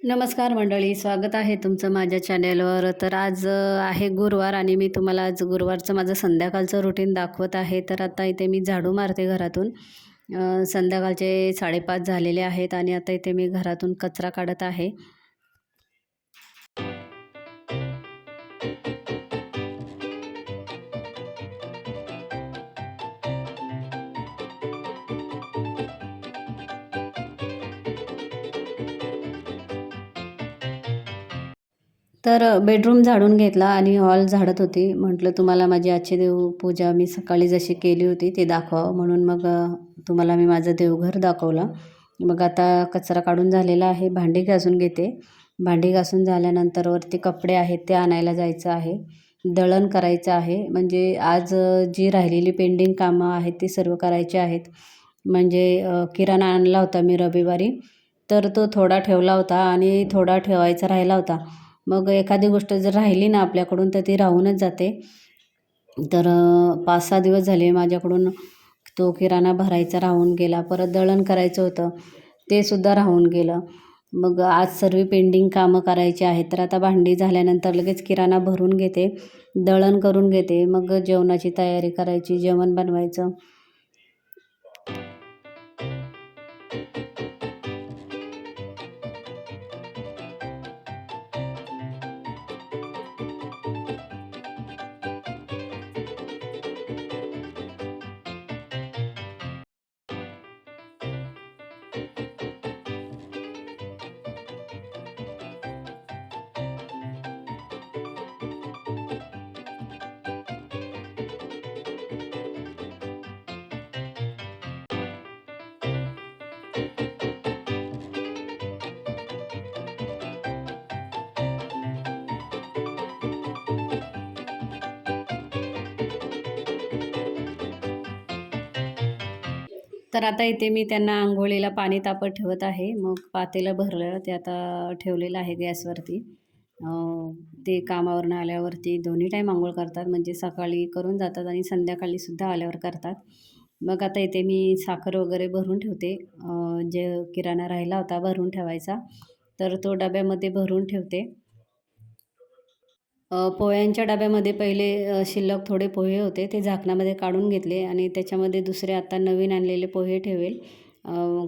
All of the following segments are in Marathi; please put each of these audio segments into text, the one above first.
नमस्कार मंडळी स्वागत आहे तुमचं माझ्या चॅनेलवर तर आज आहे गुरुवार आणि मी तुम्हाला आज गुरुवारचं माझं संध्याकाळचं रुटीन दाखवत आहे. तर आता इथे मी झाडू मारते घरातून. संध्याकाळचे साडेपाच झालेले आहेत आणि आता इथे मी घरातून कचरा काढत आहे. तर बेडरूम झाडून घेतला आणि हॉल झाडत होती. म्हटलं तुम्हाला माझी आजची देवपूजा मी सकाळी जशी केली होती ते दाखवावं. म्हणून मग तुम्हाला मी माझं देवघर दाखवलं. मग आता कचरा काढून झालेला आहे. भांडी घासून घेते. भांडी घासून झाल्यानंतर वरती कपडे आहेत ते आणायला जायचं आहे. दळण करायचं आहे. म्हणजे आज जी राहिलेली पेंडिंग कामं आहेत ती सर्व करायची आहेत. म्हणजे किराणा आणला होता मी रविवारी. तर तो थोडा ठेवला होता आणि थोडा ठेवायचा राहिला होता. मग एखादी गोष्ट जर राहिली ना आपल्याकडून तर ती राहूनच जाते. तर पाच सहा दिवस झाले माझ्याकडून तो किराणा भरायचा राहून गेला. परत दळण करायचं होतं ते सुद्धा राहून गेलं. मग आज सर्व पेंडिंग कामं करायची आहेत. तर आता भांडी झाल्यानंतर लगेच किराणा भरून घेते दळण करून घेते. मग जेवणाची तयारी करायची जेवण बनवायचं. तर आता इथे मी त्यांना आंघोळीला पाणी तापत ठेवत आहे. मग पातेलं भरलं ते आता ठेवलेलं आहे गॅसवरती. ते कामावरून आल्यावरती दोन्ही टाईम आंघोळ करतात. म्हणजे सकाळी करून जातात आणि संध्याकाळीसुद्धा आल्यावर करतात. मग आता इथे मी साखर वगैरे भरून ठेवते. जे किराणा राहिला होता भरून ठेवायचा. तर तो डब्यामध्ये भरून ठेवते. पोह्यांच्या डब्यामध्ये पहिले शिल्लक थोडे पोहे होते ते झाकणामध्ये काढून घेतले आणि त्याच्यामध्ये दुसरे आता नवीन आणलेले पोहे ठेवेल.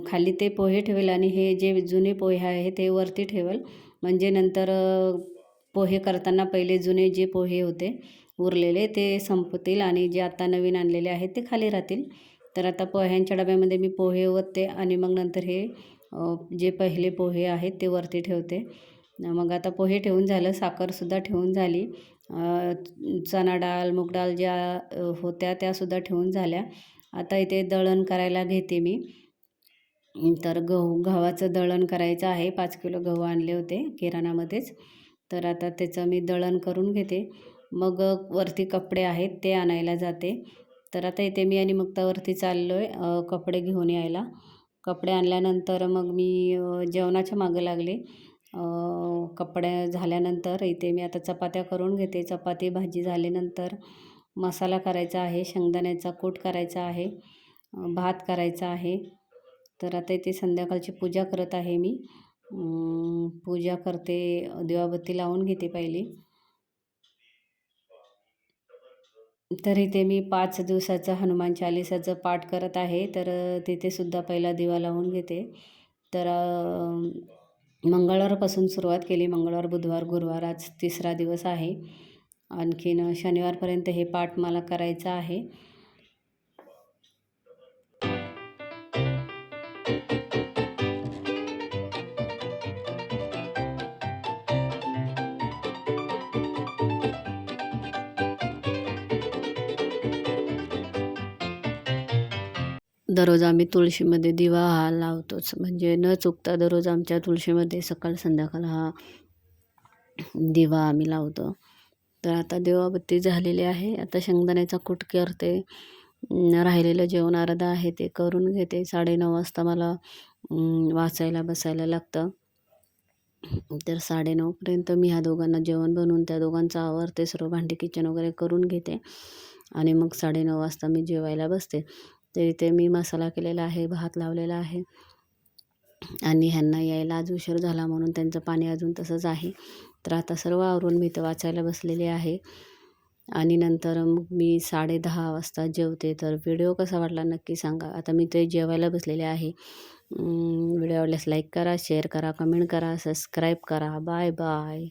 खाली ते पोहे ठेवेल आणि हे जे जुने पोहे आहे ते वरती ठेवेल. म्हणजे नंतर पोहे करताना पहिले जुने जे पोहे होते उरलेले ते संपतील आणि जे आता नवीन आणलेले आहेत ते खाली राहतील. तर आता पोह्यांच्या डब्यामध्ये मी पोहे ओतते आणि मग नंतर हे जे पहिले पोहे आहेत ते वरती ठेवते. मग आता पोहे ठेवून झालं साखरसुद्धा ठेवून झाली. चणा डाळ मूग डाळ ज्या होत्या त्यासुद्धा ठेवून झाल्या. आता इथे दळण करायला घेते मी. तर गहू गव्हाचं दळण करायचं आहे. पाच किलो गहू आणले होते किराणामध्येच. तर आता त्याचं मी दळण करून घेते. मग वरती कपडे आहेत ते आणायला जाते. तर आता इथे मी आणि मुक्तावरती चाललो आहे कपडे घेऊन यायला. कपडे आणल्यानंतर मग मी जेवणाच्या मागं लागले. कपड्या कपडे झाल्यानंतर इथे मी आता चपात्या करून घेते. चपाती भाजी झाल्यानंतर मसाला करायचा आहे शेंगदाण्याचा कूट करायचा आहे भात करायचा आहे. तर आता इथे संध्याकाळची पूजा करत आहे मी. पूजा करते दिवाबत्ती लावून घेते पहिली. तर इथे मी पाच दिवसाचं हनुमान चालिसाचं पाठ करत आहे. तर तिथे सुद्धा पहिला दिवा लावून घेते. तर मंगळवारपासून सुरुवात केली. मंगळवार बुधवार गुरुवार आज तिसरा दिवस आहे. आणखीन शनिवारपर्यंत हे पाठ मला करायचं आहे. दररोज आम्ही तुळशीमध्ये दिवा हा लावतोच. म्हणजे न चुकता दररोज आमच्या तुळशीमध्ये सकाळ संध्याकाळ हा दिवा आम्ही लावतो. तर आता दिवाबत्ती झालेली आहे. आता शेंगदाण्याचा कूट करते. राहिलेलं जेवण अर्धा आहे ते करून घेते. साडेनऊ वाजता मला वाचायला बसायला लागतं. तर साडेनऊपर्यंत मी ह्या दोघांना जेवण बनवून त्या दोघांचं आवरते. सर्व भांडी किचन वगैरे करून घेते. आणि मग साडेनऊ वाजता मी जेवायला बसते. तर इथे मी मसाला केलेला आहे भात लावलेला आहे. आणि ह्यांना यायला आज उशीर झाला म्हणून त्यांचं पाणी अजून तसंच आहे. तर आता सर्व आवरून मी तर वाचायला बसलेले आहे. आणि नंतर मग मी साडे दहा वाजता जेवते. तर व्हिडिओ कसा वाटला नक्की सांगा. आता मी ते जेवायला बसलेले आहे. व्हिडिओ आवडल्यास लाईक करा शेअर करा कमेंट करा सबस्क्राईब करा. Bye bye.